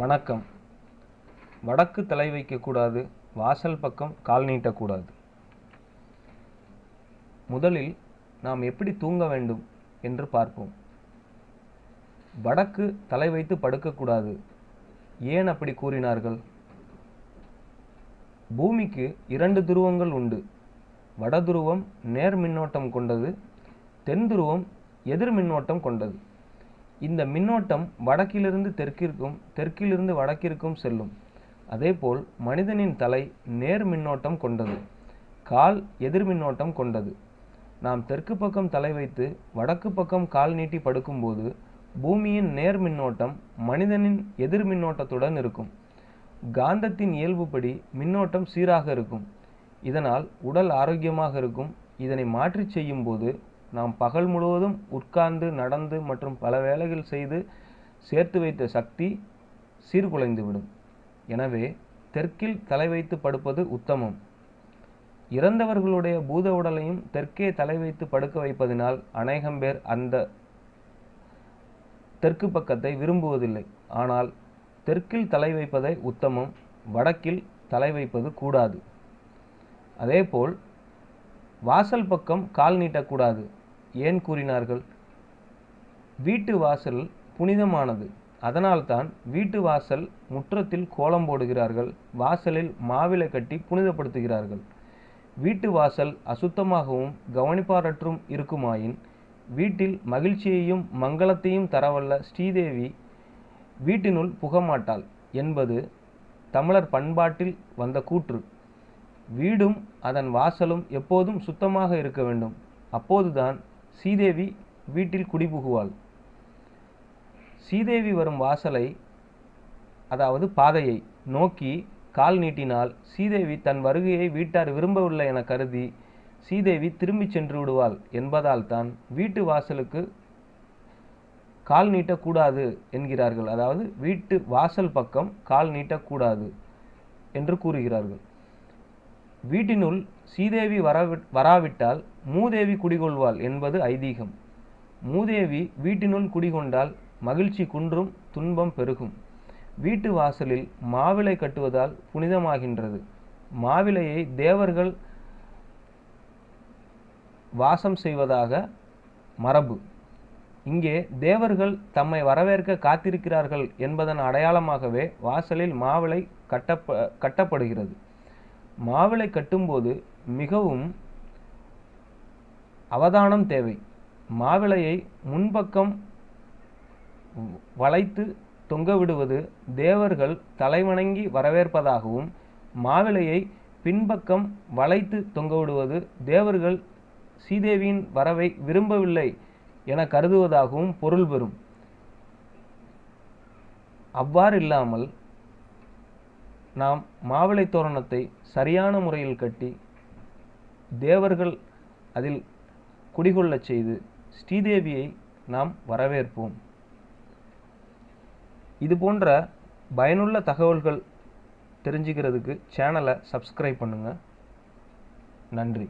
வணக்கம். வடக்கு தலை வைக்கக்கூடாது வாசல் பக்கம் கால் நீட்டக்கூடாது. முதலில் நாம் எப்படி தூங்க வேண்டும் என்று பார்ப்போம். வடக்கு தலை வைத்து படுக்கக்கூடாது ஏன் அப்படி கூறினார்கள்? பூமிக்கு இரண்டு துருவங்கள் உண்டு. வட துருவம் நேர் மின்னோட்டம் கொண்டது தென் துருவம் எதிர் மின்னோட்டம் கொண்டது. இந்த மின்னோட்டம் வடக்கிலிருந்து தெற்கிற்கும் தெற்கிலிருந்து வடக்கிற்கும் செல்லும். அதேபோல் மனிதனின் தலை நேர் மின்னோட்டம் கொண்டது கால் எதிர் மின்னோட்டம் கொண்டது. நாம் தெற்கு பக்கம் தலை வைத்து வடக்கு பக்கம் கால் நீட்டி படுக்கும்போது பூமியின் நேர் மின்னோட்டம் மனிதனின் எதிர் மின்னோட்டத்துடன் இருக்கும். காந்தத்தின் இயல்புப்படி மின்னோட்டம் சீராக இருக்கும். இதனால் உடல் ஆரோக்கியமாக இருக்கும். இதனை மாற்றி செய்யும்போது நாம் பகல் முழுவதும் உட்கார்ந்து நடந்து மற்றும் பல வேலைகள் செய்து சேர்த்து வைத்த சக்தி சீர்குலைந்துவிடும் எனவே தெற்கில் தலை வைத்து படுப்பது உத்தமம். இறந்தவர்களுடைய பூத உடலையும் தெற்கே தலை வைத்து படுக்க வைப்பதினால் அநேகம் பேர் அந்த தெற்கு பக்கத்தை விரும்புவதில்லை. ஆனால் தெற்கில் தலை வைப்பதை உத்தமம் வடக்கில் தலை வைப்பது கூடாது. அதேபோல் வாசல் பக்கம் கால் நீட்டக்கூடாது. ஏன் கூறினார்கள்? வீட்டு வாசல் புனிதமானது. அதனால்தான் வீட்டு வாசல் முற்றத்தில் கோலம் போடுகிறார்கள். வாசலில் மாவிலை கட்டி புனிதப்படுத்துகிறார்கள். வீட்டு வாசல் அசுத்தமாகவும் கவனிப்பாரற்றும் இருக்குமாயின் வீட்டில் மகிழ்ச்சியையும் மங்களத்தையும் தரவல்ல ஸ்ரீதேவி வீட்டினுள் புகமாட்டாள் என்பது தமிழர் பண்பாட்டில் வந்த கூற்று. வீடும் அதன் வாசலும் எப்போதும் சுத்தமாக இருக்க வேண்டும். அப்போதுதான் சீதேவி வீட்டில் குடிபுகுவாள். சீதேவி வரும் வாசலை அதாவது பாதையை நோக்கி கால் நீட்டினால் சீதேவி தன் வருகையை வீட்டார் விரும்பவில்லை என கருதி சீதேவி திரும்பிச் சென்று விடுவாள் என்பதால் தான் வீட்டு வாசலுக்கு கால் நீட்டக்கூடாது என்கிறார்கள். அதாவது வீட்டு வாசல் பக்கம் கால் நீட்டக்கூடாது என்று கூறுகிறார்கள். வீட்டினுள் சீதேவி வரவி வராவிட்டால் மூதேவி குடிகொள்வாள் என்பது ஐதீகம். மூதேவி வீட்டினுள் குடிகொண்டால் மகிழ்ச்சி குன்றும் துன்பம் பெருகும். வீட்டு வாசலில் மாவிலை கட்டுவதால் புனிதமாகின்றது. மாவிலையை தேவர்கள் வாசம் செய்வதாக மரபு. இங்கே தேவர்கள் தம்மை வரவேற்க காத்திருக்கிறார்கள் என்பதன் அடையாளமாகவே வாசலில் மாவிளை கட்டப்ப கட்டப்படுகிறது. மாவிளை கட்டும்போது மிகவும் அவதானம் தேவை. மாவிளையை முன்பக்கம் வளைத்து தொங்கவிடுவது தேவர்கள் தலைவணங்கி வரவேற்பதாகவும் மாவிளையை பின்பக்கம் வளைத்து தொங்கவிடுவது தேவர்கள் சீதேவியின் வரவை விரும்பவில்லை என கருதுவதாகவும் பொருள் பெறும். அவ்வாறில்லாமல் நாம் மாவிளை தோரணத்தை சரியான முறையில் கட்டி தேவர்கள் அதில் குடிகொள்ளச் செய்து ஸ்ரீதேவியை நாம் வரவேற்போம். இது போன்ற பயனுள்ள தகவல்கள் தெரிஞ்சுக்கிறதுக்கு சேனலை சப்ஸ்கிரைப் பண்ணுங்கள் நன்றி.